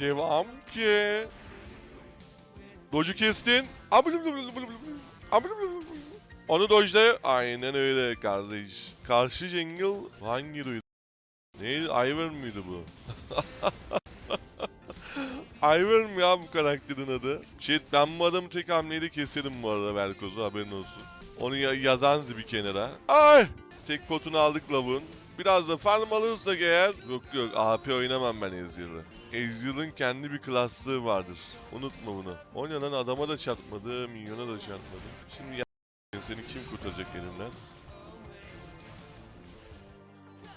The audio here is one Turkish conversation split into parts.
Devam ki. Doju kestin. Onu dojla. Aynen öyle kardeş. Karşı jungle hangi duydu? Neydi? Ivern mıydı bu? Ivern mı ya bu karakterin adı? Shit ben bu adamı tek hamleyle keserim bu arada Velkoz'u haberin olsun. Onu ya- yazan bir kenara. Ay! Tek potunu aldık lavun. Biraz da farm alırsak eğer... Yok yok AP oynamam ben Ezreal'ı. Ezreal'ın kendi bir klaslığı vardır. Unutma bunu. O ne lan adama da çarpmadı, minyona da çarpmadı. Şimdi ya seni kim kurtaracak elimden?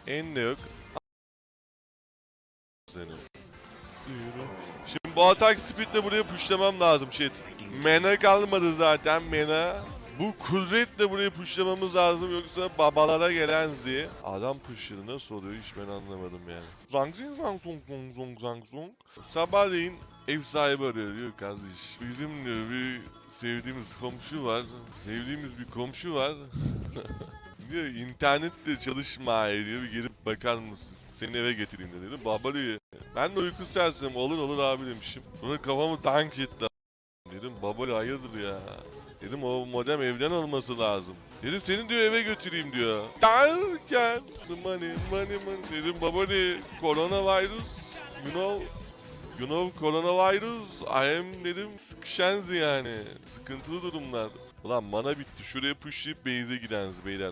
En de yok. Seni. Şimdi bu atak speedle buraya pushlamam lazım shit. Mana kalmadı zaten mana. Bu kudretle buraya pushlamamız lazım yoksa babalara gelen Z. Adam pushladı nasıl oluyor hiç ben anlamadım yani. Zang zing zang zong zong zong zang zong. Sabahleyin ev sahibi arıyor diyor kardeş. Bizim diyor bir sevdiğimiz komşu var. Sevdiğimiz bir komşu var. diyor internette çalışma diyor bir gelip bakar mısın? Seni eve getireyim de dedim. Baba diyor. Ben de uyku sersem olur olur abi demişim. Sonra kafamı dank etti. Dedim baba hayırdır ya. Dedim o modem evden olması lazım. Dedi seni diyor eve götüreyim diyor. Derken money money money dedim baba ne coronavirus you know you know coronavirus I am dedim sıkışenzi yani sıkıntılı durumlar. Ulan mana bitti şuraya pushlayıp base'e gideniz beyler.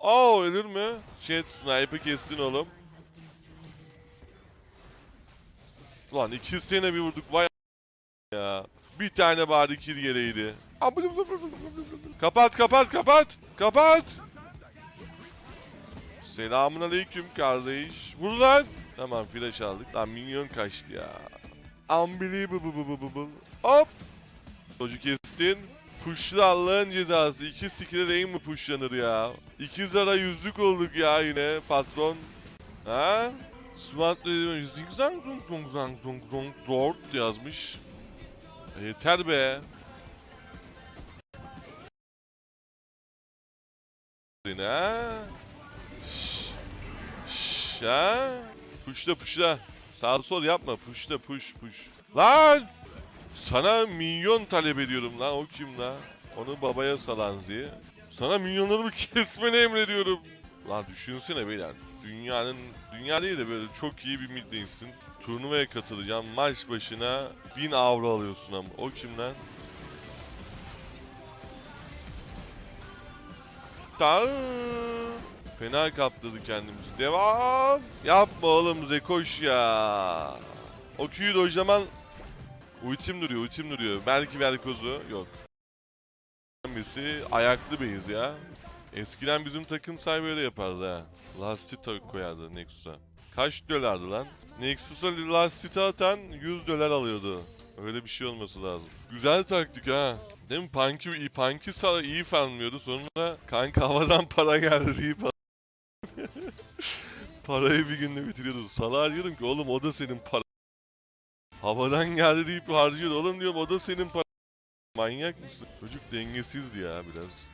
Aa ölür mü? Chat sniper kestin oğlum. Ulan iki sene bir vurduk vay ya. Bir tane bari kill gereydi. Kapat kapat kapat. Kapat. Selamun aleyküm kardeş. Vur lan. Tamam flash aldık. Lan minyon kaçtı ya. Unbelievable. Hop. Doju kestin. Pushlu Allah'ın cezası. İki skill'e değil mi pushlanır ya? İki zara yüzlük olduk ya yine patron. Ha? Swat zing zang zong zong zang zong zong zord yazmış. E, Yeter be. Ha? Şşş. Şşş ha? Puşla puşla. Sağ sol yapma. Puşla puş puş. Lan! Sana minyon talep ediyorum lan. O kim lan? Onu babaya salan diye. Sana minyonlarımı kesmeni emrediyorum. Lan düşünsene beyler. Dünyanın, dünya değil de böyle çok iyi bir midlane'sin. Turnuvaya katılacağım. Maç başına 1000 avro alıyorsun ama. O kim lan? Tar. Fena kaptırdı kendimizi. Devam. Yapma oğlum Zekoş ya. O Q'yu dojlaman Ultim duruyor, ultim duruyor. Belki Velkoz'u yok. Birisi ayaklı beyiz ya. Eskiden bizim takım sahibi öyle yapardı ha. Lastita koyardı Nexus'a. Kaç dolardı lan? Nexus'a Lastita atan 100 dolar alıyordu. Öyle bir şey olması lazım. Güzel taktik ha. Değil mi? Punky, Punky sağ iyi farmlıyordu. Sonra kanka havadan para geldi deyip Parayı bir günde bitiriyordu. Salağa diyordum ki oğlum o da senin para. Havadan geldi deyip harcıyordu. Oğlum diyorum o da senin para. Manyak mısın? Çocuk dengesizdi ya biraz.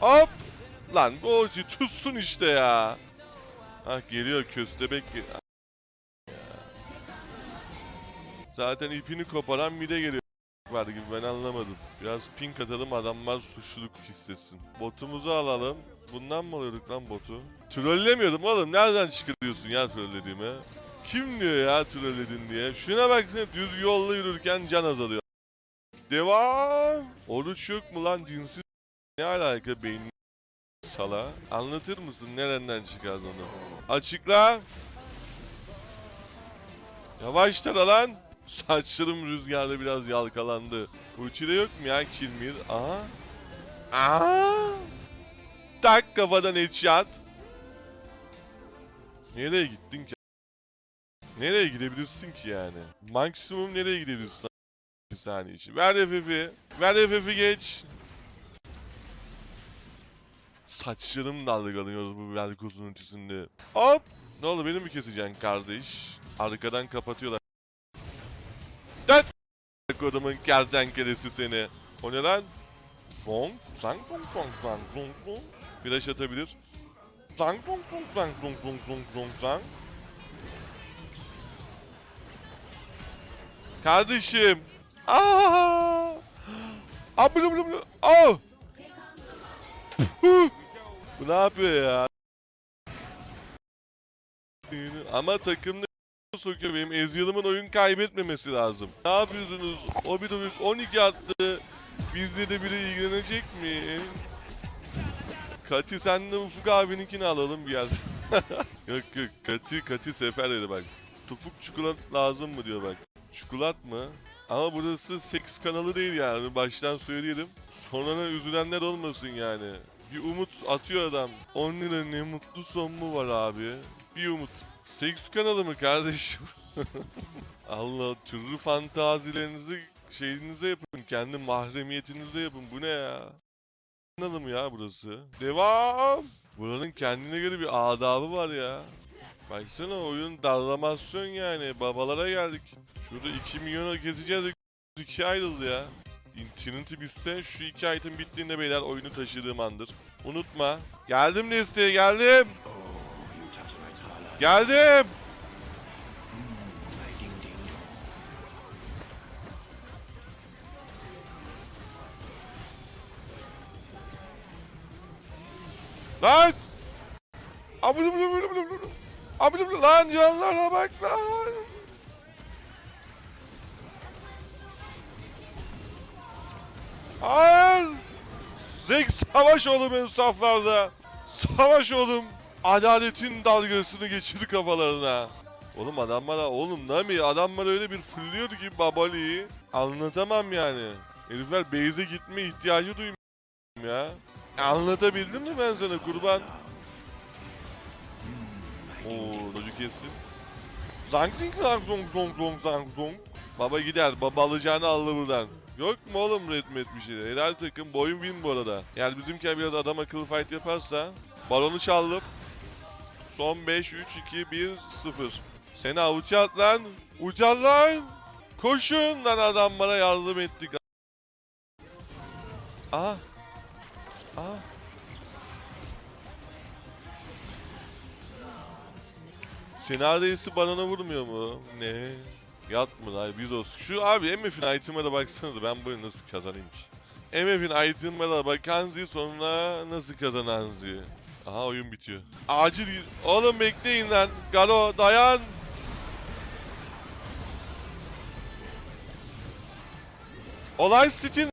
Hop! Lan Goji tutsun işte ya. Ah geliyor köstebek. Zaten ipini koparan mide geliyor. Var gibi ben anlamadım. Biraz pink atalım adamlar suçluluk hissetsin. Botumuzu alalım. Bundan mı alıyorduk lan botu? Trollemiyordum oğlum. Nereden çıkarıyorsun ya trollediğimi? Kim diyor ya trolledin diye? Şuna baksana düz yolda yürürken can azalıyor. Devam. Oruç yok mu lan cinsiz? Ne alaka beynin sala? Anlatır mısın nereden çıkardın onu? Açıkla. Yavaş tara lan. Saçlarım rüzgarda biraz yalkalandı. Ulti'de yok mu ya Kilmir? Aha. Aha. Tak kafadan headshot. Nereye gittin ki? Nereye gidebilirsin ki yani? Maksimum nereye gidebilirsin? Bir saniye için. Ver FF'i. Ver FF'i geç. Saçlarım dalgalanıyor bu Velkoz'un ötesinde. Hop. Ne oldu beni mi keseceksin kardeş? Arkadan kapatıyorlar. Dön. Kodumun kertenkelesi seni. O ne lan? Fong, sang fong fong fong fong fong. Flash atabilir. Zang zong zong zang zong zong zong zong zang. Kardeşim. Aa! Abla abla abla. Aa! Bu ne yapıyor ya? Ama takımda sokuyor benim Ezreal'ımın oyun kaybetmemesi lazım. Ne yapıyorsunuz? O bir oyun 12 attı. Bizde de biri ilgilenecek mi? Kati sen de Ufuk abininkini alalım bir yer. yok yok Kati Kati sefer dedi bak. Tufuk çikolat lazım mı diyor bak. Çikolat mı? Ama burası seks kanalı değil yani baştan söyleyelim. Sonra üzülenler olmasın yani. Bir umut atıyor adam. 10 lira ne mutlu son mu var abi? Bir umut. Seks kanalı mı kardeşim? Allah türlü fantazilerinizi şeyinize yapın. Kendi mahremiyetinize yapın. Bu ne ya? Kanalı mı ya burası? Devam! Buranın kendine göre bir adabı var ya. Baksana oyun darlamasyon yani. Babalara geldik. Şurada 2 milyona gezeceğiz. 2 ayrıldı ya. Infinity bitse şu iki item bittiğinde beyler oyunu taşıdığım andır. Unutma. Geldim desteğe geldim. Geldim. Lan! Abla abla. Abla abla lan canlara bak lan. Savaş oğlum ön saflarda. Savaş oğlum. Adaletin dalgasını geçir kafalarına. Oğlum adamlara oğlum Nami adamlar öyle bir fırlıyordu ki Babali'yi. Anlatamam yani. Herifler base'e gitme ihtiyacı duymuyor ya. Anlatabildim mi ben sana kurban? Oo, docu kestim. Zang zing zang zong zong zong zang zong. Baba gider, baba alacağını aldı buradan. Yok mu oğlum red met bir şey? Helal takım, boyun win bu arada. Yani bizimkiler biraz adam akıllı fight yaparsa. Balonu çaldım. Son 5, 3, 2, 1, 0. Sena uçat lan. Uçat lan. Koşun lan adam bana yardım ettik. Aha. Aha. Senaryosu banana vurmuyor mu? Ne? Yat mı lan biz olsun. Şu abi MF'in item'lara baksanıza ben bunu nasıl kazanayım ki? MF'in item'lara bakanzi sonra nasıl kazananzi? Aha oyun bitiyor. Acil oğlum bekleyin lan. Galo dayan. Olay City'nin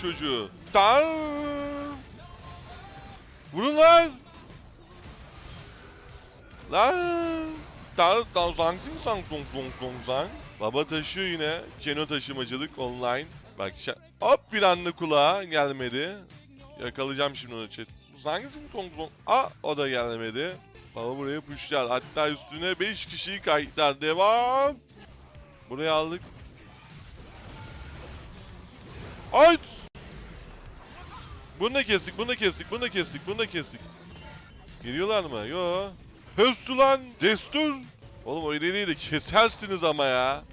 çocuğu. Tan. Vurun lan. Lan. Tan tan zang zing zang zong zong zong zang. Baba taşıyor yine. Keno taşımacılık online. Bak hop bir anda kulağa gelmedi. Yakalayacağım şimdi onu chat. Zang zing zong zong. Aa o da gelmedi. Baba buraya pushlar. Hatta üstüne 5 kişiyi kayıtlar. Devam. Buraya aldık. Ay! Bunu da kestik, bunu da kestik, bunu da kestik, bunu da kestik. Geliyorlar mı? Yo. Höstü lan! Destur! Oğlum o ileriyi de kesersiniz ama ya.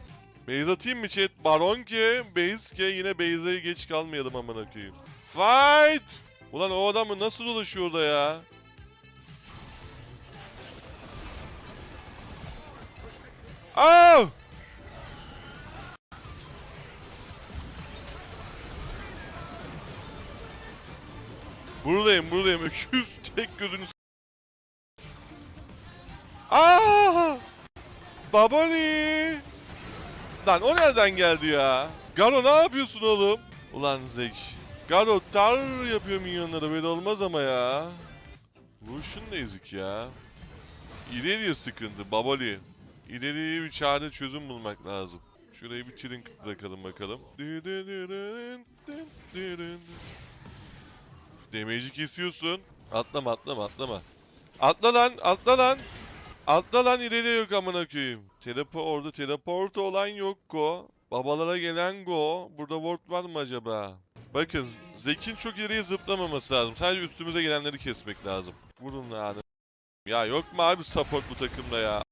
Base atayım mı chat? Baron ki, base ki yine base'e geç kalmayalım amına koyayım. Fight! Ulan o adamı nasıl dolaşıyor orada ya? Aa! Buradayım buradayım öküz tek gözünü Aa! Babali! Lan o nereden geldi ya? Garo ne yapıyorsun oğlum? Ulan Zek. Garo tar yapıyor minyonlara böyle olmaz ama ya. Lucian da ezik ya. İleriye sıkıntı Babali. İleriye bir çare çözüm bulmak lazım. Şurayı bir çirin bırakalım bakalım. Damage'i kesiyorsun. Atlama atlama atlama. Atla lan atla lan. Atla lan ileriye yok amına koyayım. Telepo orada teleport olan yok go. Babalara gelen go. Burada ward var mı acaba? Bakın Zek'in çok ileriye zıplamaması lazım. Sadece üstümüze gelenleri kesmek lazım. Vurun lan. Ya yok mu abi support bu takımda ya?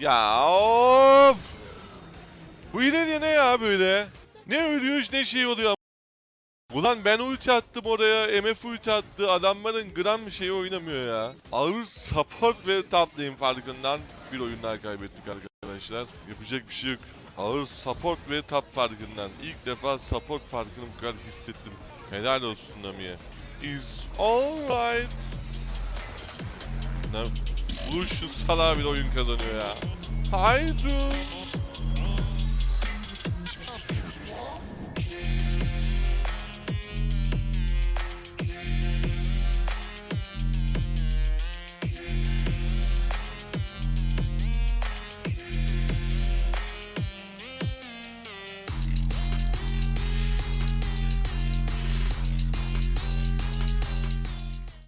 Ya of! Bu ileri ne ya böyle? Ne ölüyor ne şey oluyor. Ulan ben ulti attım oraya, MF ulti attı. Adamların gram bir şeyi oynamıyor ya. Ağır support ve lane farkından bir oyunlar kaybettik arkadaşlar. Yapacak bir şey yok. Ağır support ve top farkından. İlk defa support farkını bu kadar hissettim. Helal olsun Nami'ye. Is alright. Ne? Buluş şu salağa bir oyun kazanıyor ya. Haydi.